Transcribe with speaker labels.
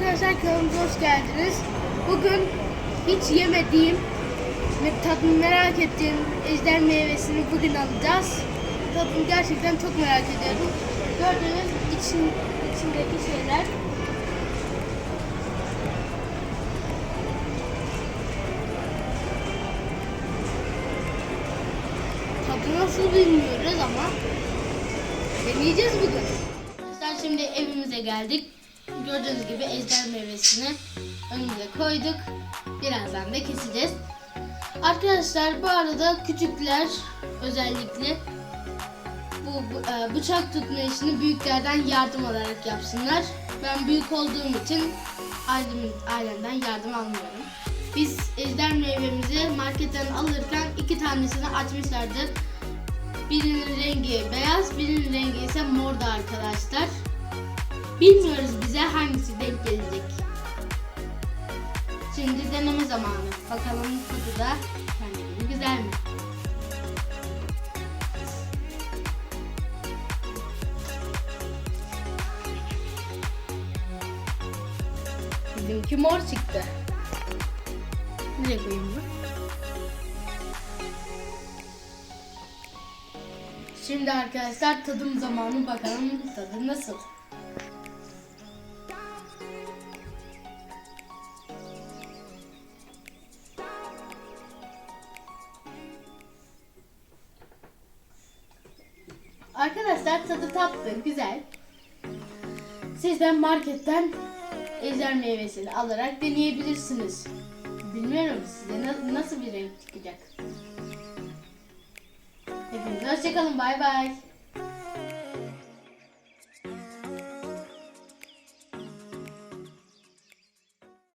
Speaker 1: arkadaşlar kanalımıza hoş geldiniz. Bugün hiç yemediğim ve tadını merak ettiğim ejder meyvesini bugün alacağız. Tadını gerçekten çok merak ediyorum. Gördüğünüz için, içindeki şeyler. Tadı nasıl bilmiyoruz ama deneyeceğiz bugün. Arkadaşlar şimdi evimize geldik. Gördüğünüz gibi ejder meyvesini önümüze koyduk. Birazdan da keseceğiz. Arkadaşlar bu arada küçükler özellikle bu, e, bıçak tutma işini büyüklerden yardım alarak yapsınlar. Ben büyük olduğum için ailem, ailemden yardım almıyorum. Biz ejder meyvemizi marketten alırken iki tanesini açmışlardı. Birinin rengi beyaz, birinin rengi ise mordu arkadaşlar. Bilmiyoruz bize hangisi denk gelecek. Şimdi deneme zamanı. Bakalım tadı da kendi gibi güzel mi? Bizimki mor çıktı. Nereye koyayım bunu? Şimdi arkadaşlar tadım zamanı bakalım tadı nasıl? Arkadaşlar tadı tatlı, güzel. Sizden marketten ejder meyvesini alarak deneyebilirsiniz. Bilmiyorum size na- nasıl bir renk çıkacak. Hepinize hoşçakalın, bay bay.